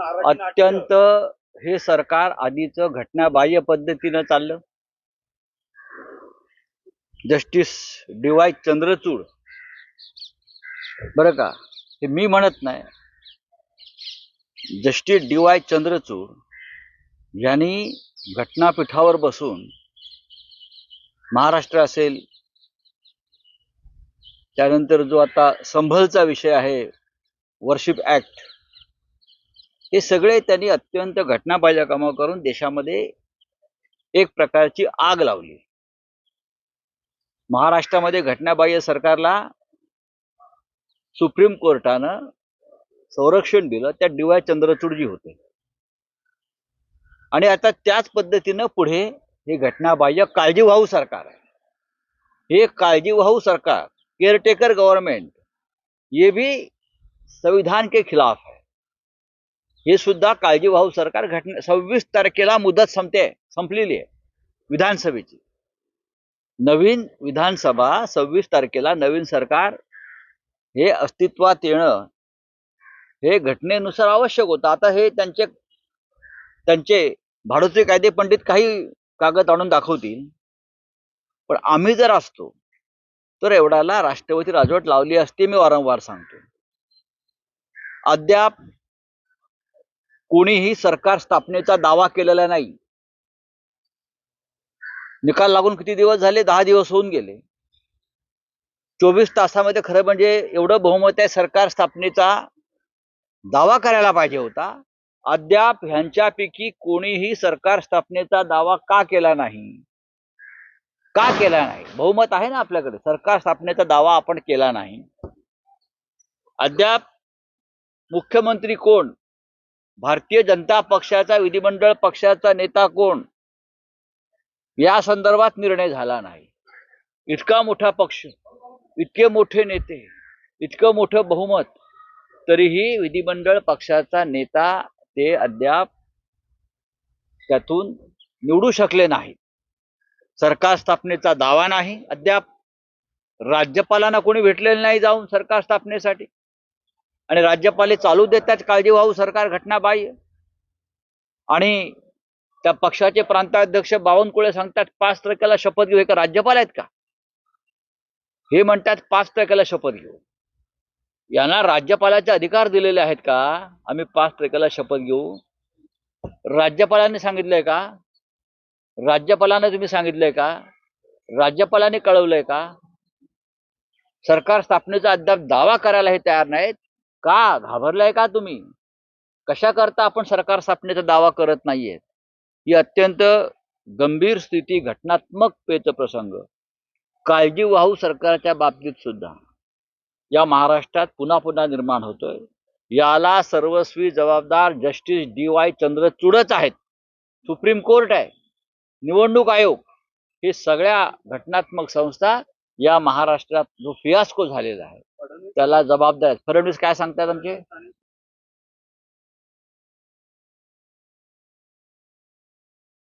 अत्यंत हे सरकार आधीचं घटनाबाह्य पद्धतीनं चाललं. Justice D Y Chandrachud. बरं का? हे मी म्हणत नाही. जस्टिस डी वाय चंद्रचूड यांनी घटनापीठावर बसून महाराष्ट्र असेल त्यानंतर जो आता संभलचा विषय आहे वर्शिप ऍक्ट हे सगळे त्यांनी अत्यंत घटना कामं करून देशामध्ये एक प्रकारची आग लावली. महाराष्ट्रामध्ये घटनाबाह्य सरकारला सुप्रीम कोर्टानं संरक्षण दिलं त्या डी वाय चंद्रचूडजी होते. आणि आता त्याच पद्धतीनं पुढे हे घटनाबाह्य काळजीवाहू सरकार आहे. हे काळजीवाहू सरकार केअरटेकर गव्हर्नमेंट ये भी संविधान के खिलाफ है हे सुद्धा काळजीवाहू सरकार घटने सव्वीस तारखेला मुदत संपते संपलेली आहे विधानसभेची. नवीन विधानसभा सव्वीस तारखेला नवीन सरकार हे अस्तित्वात येणं हे घटनेनुसार आवश्यक होतं. आता हे त्यांचे त्यांचे भाडोचे कायदे पंडित काही कागद आणून दाखवतील. पण आम्ही जर असतो तर एवढ्याला राष्ट्रपती राजवट लावली असती मी वारंवार सांगतो. अद्याप कोणीही सरकार स्थापनेचा दावा केलेला नाही. निकाल लागून किती दिवस झाले? दहा दिवस होऊन गेले. चोवीस तासामध्ये खरं म्हणजे एवढं बहुमत आहे सरकार स्थापनेचा दावा करायला पाहिजे होता. अद्याप ह्यांच्यापैकी कोणीही सरकार स्थापनेचा दावा का केला नाही? का केला नाही? बहुमत आहे ना आपल्याकडे. सरकार स्थापनेचा दावा आपण केला नाही. अद्याप मुख्यमंत्री कोण? भारतीय जनता पक्षाचा विधिमंडळ पक्षाचा नेता कोण? या संदर्भात निर्णय झाला नाही. इतका मोठा पक्ष इतके मोठे नेते इतकं मोठं बहुमत तरीही विधिमंडळ पक्षाचा नेता ते अद्याप त्यातून निवडू शकले नाही सरकार स्थापनेचा दावा नाही अद्याप राज्यपालांना कोणी भेटलेलं नाही जाऊन सरकार स्थापनेसाठी. आणि राज्यपाले चालू देतात काळजीवाहू सरकार घटनाबाह्य. आणि त्या पक्षाचे प्रांताध्यक्ष बावनकुळे सांगतात पाच तारखेला शपथ घेऊ. हे का राज्यपाल आहेत का? हे म्हणतात पाच तारखेला शपथ घेऊ. यांना राज्यपालाचे अधिकार दिलेले आहेत का? आम्ही पाच तारखेला शपथ घेऊ. राज्यपालांनी सांगितलंय का? राज्यपालांना तुम्ही सांगितलंय का? राज्यपालांनी कळवलंय का? सरकार स्थापनेचा अद्याप दावा करायला हे तयार नाहीत. का घाबरलाय का तुम्ही? कशा करता आपण सरकार स्थापनेचा दावा करत नाहीयेत ही अत्यंत गंभीर स्थिती घटनात्मक प्रसंग काळजीवाहू सरकारच्या बाबतीत सुद्धा. या महाराष्ट्रात पुन्हा पुन्हा निर्माण होतोय. याला सर्वस्वी जबाबदार जस्टिस डी वाय चंद्रचूडच आहेत. सुप्रीम कोर्ट आहे. निवडणूक आयोग. हे सगळ्या घटनात्मक संस्था या महाराष्ट्रात जो फियास्को झालेला आहे. त्याला जबाबदार फडणवीस काय सांगतात आमचे?